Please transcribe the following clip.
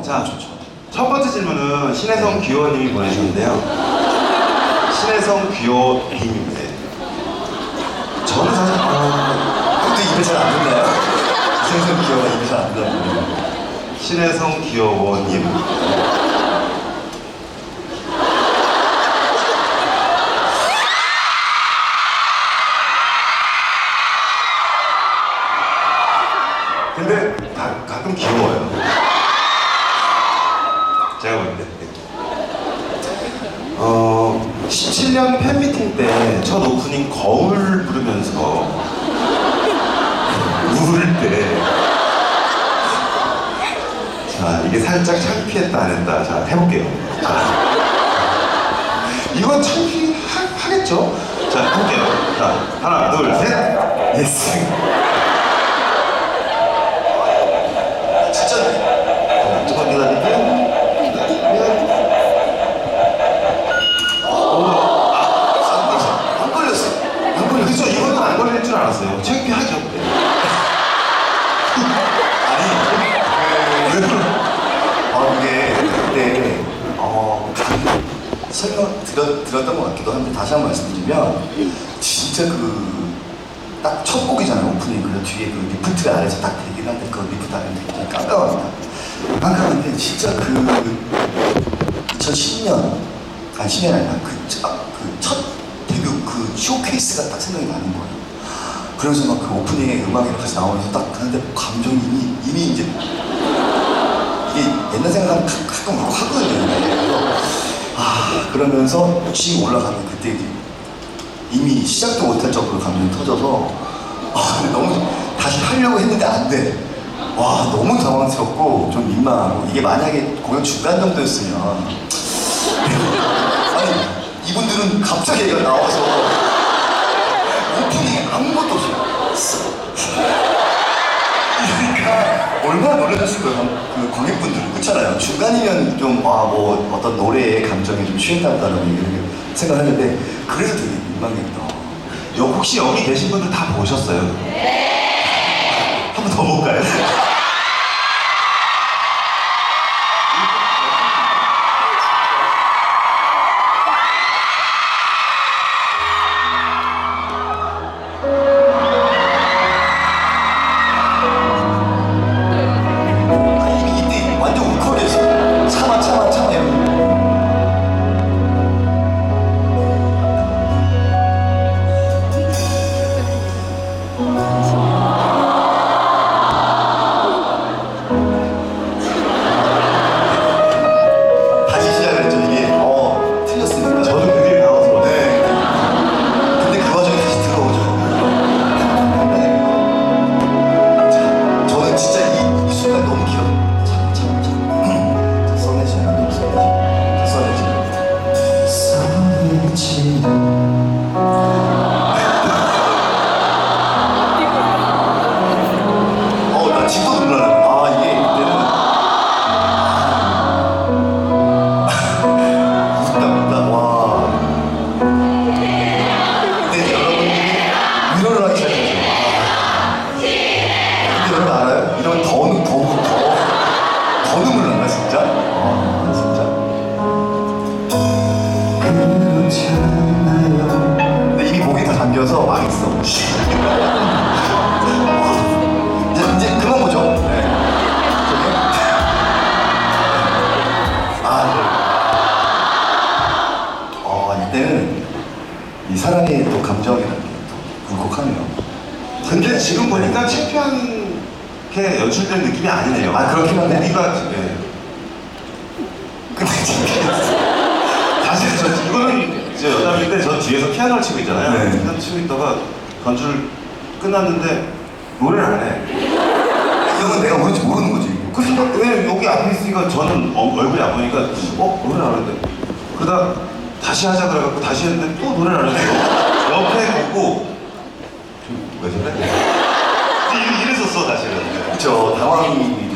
어, 자, 좋죠. 첫 번째 질문은 신혜성 귀여워님이 보내주셨는데요. 신혜성 귀여님인데 저는 사실 아, 형도 입에 잘안 된다요? 생선 귀여워 입에 잘안 된다. 신혜성 귀여워님 근데 가, 가끔 귀여워요. 제가 볼 때. 어, 17년 팬미팅 때 첫 오프닝 거울 부르면서 울을 때. 자, 이게 살짝 창피했다 안 했다. 자, 해볼게요. 자. 이건 창피하겠죠? 자, 해볼게요. 자, 하나, 둘, 셋. 예스. 진짜 자, 조금 기다릴게요. 기다리면. 안 걸렸어. 안 걸렸어. 그죠? 이거는 안 걸릴 줄 알았어요. 창피하죠. 아니, 그, 아, 이게 그때, 어, 감- 들었, 들었던 것 같기도 한데 다시 한 번 말씀드리면, 진짜 그, 딱 첫 곡이잖아요, 오프닝. 그리고 뒤에 그 리프트 아래서 딱 대기를 하는데 그 리프트 아래는 굉장히 깜깜합니다. 깜깜한데, 진짜 그, 2010년, 아니 10년 아니라 그, 그첫 데뷔 그 쇼케이스가 딱 생각이 나는 거예요. 그래서 막 그 오프닝에 음악이 같이 나오면서 딱 하는데 감정이 이미, 이미 이제 이게 옛날 생각하면 가- 가끔 하거든요. 그러면서 씩 올라가면 그때 이미 시작도 못할 정도로 감정이 터져서 아 너무 다시 하려고 했는데 안 돼. 와 너무 당황스럽고 좀 민망하고 이게 만약에 공연 중간 정도였으면 아니 이분들은 갑자기 얘가 나와서 얼마나 놀라셨을 거예요. 그 관객분들은 그렇잖아요. 중간이면 좀 아 뭐 어떤 노래의 감정이 좀 취했다는 얘기를 생각하는데 그래서 되게 민망했다. 여, 혹시 여기 계신 분들 다 보셨어요? 네. 한 번 더 볼까요? 알아요? 이러면 더, 눈- 더, 더, 더 눈물 난다, 진짜. 아, 진짜. 근데 이미 목이 다 잠겨서 망했어. 이제, 이제 그만 보죠. 네. 아, 네. 어, 이때는 이 사랑의 또 감정이라는 게 또 울컥하네요. 근데 지금 보니까 창피 하게 연출된 느낌이 아니네요. 아, 그렇긴 하네. 우리가 예. 근데 사실 저 이거는 이제 여담인데 저 뒤에서 피아노를 치고 있잖아요. 네. 피아노 치고 있다가 건줄 끝났는데 노래를 안 해. 이건 내가 모르는지 모르는 거지. 그래서 왜 여기 앞에 있으니까 저는 어- 얼굴이 안 보니까 어 노래를 안 하는데 그러다 다시 하자 그래갖고 다시 했는데 또 노래를 안 했어요. 옆에 보고 왜 저래? 이- 이랬